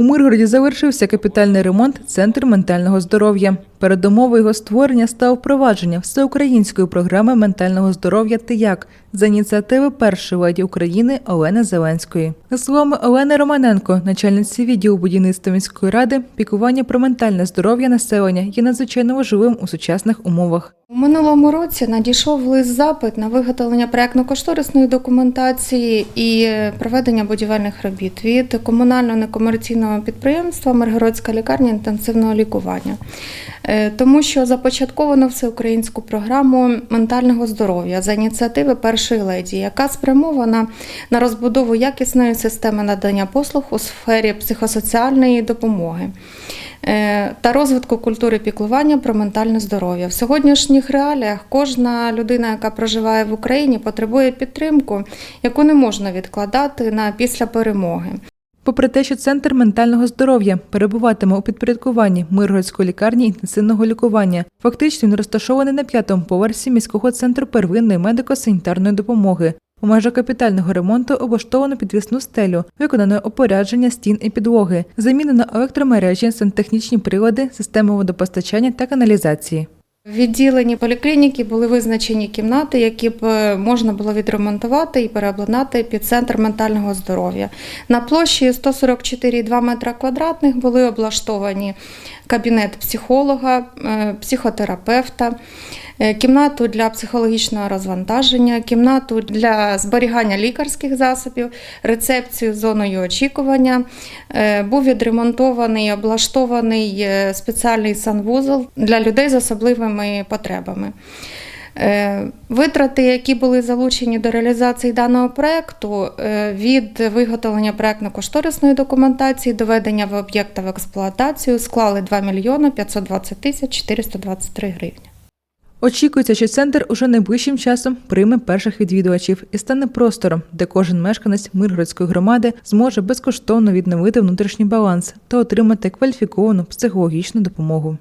У Миргороді завершився капітальний ремонт Центр ментального здоров'я. Передумовою його створення став впровадження всеукраїнської програми ментального здоров'я «Тияк» за ініціативи першої леді України Олени Зеленської. За словами Олени Романенко, начальниці відділу будівництва міської ради, пікування про ментальне здоров'я населення є надзвичайно важливим у сучасних умовах. У минулому році надійшов лист запит на виготовлення проектно-кошторисної документації і проведення будівельних робіт від комунального некомерційного підприємства Миргородська лікарня інтенсивного лікування. Е, Тому що започатковано всеукраїнську програму ментального здоров'я за ініціативи першої леді, яка спрямована на розбудову якісної системи надання послуг у сфері психосоціальної допомоги е, та розвитку культури піклування про ментальне здоров'я. В сьогоднішніх реаліях кожна людина, яка проживає в Україні, потребує підтримку, яку не можна відкладати на після перемоги. Попри те, що центр ментального здоров'я перебуватиме у підпорядкуванні Миргородської лікарні інтенсивного лікування, фактично він розташований на п'ятому поверсі міського центру первинної медико-санітарної допомоги. У межах капітального ремонту облаштовано підвісну стелю, виконано опорядження стін і підлоги, замінено електромережі, сантехнічні прилади, системи водопостачання та каналізації. В відділенні поліклініки були визначені кімнати, які б е, можна було відремонтувати і переобладнати під центр ментального здоров'я. На площі 144,2 метра квадратних були облаштовані кабінет психолога, е, психотерапевта, е, кімнату для психологічного розвантаження, кімнату для зберігання лікарських засобів, рецепцію зоною очікування. Е, Був відремонтований облаштований спеціальний санвузол для людей з особливими потребами. Е, Витрати, які були залучені до реалізації даного проекту, е, від виготовлення проектно-кошторисної документації до в об'єкта в експлуатацію склали 2 мільйони 520 тисяч 423 гривні. Очікується, що центр уже найближчим часом прийме перших відвідувачів і стане простором, де кожен мешканець Миргородської громади зможе безкоштовно відновити внутрішній баланс та отримати кваліфіковану психологічну допомогу.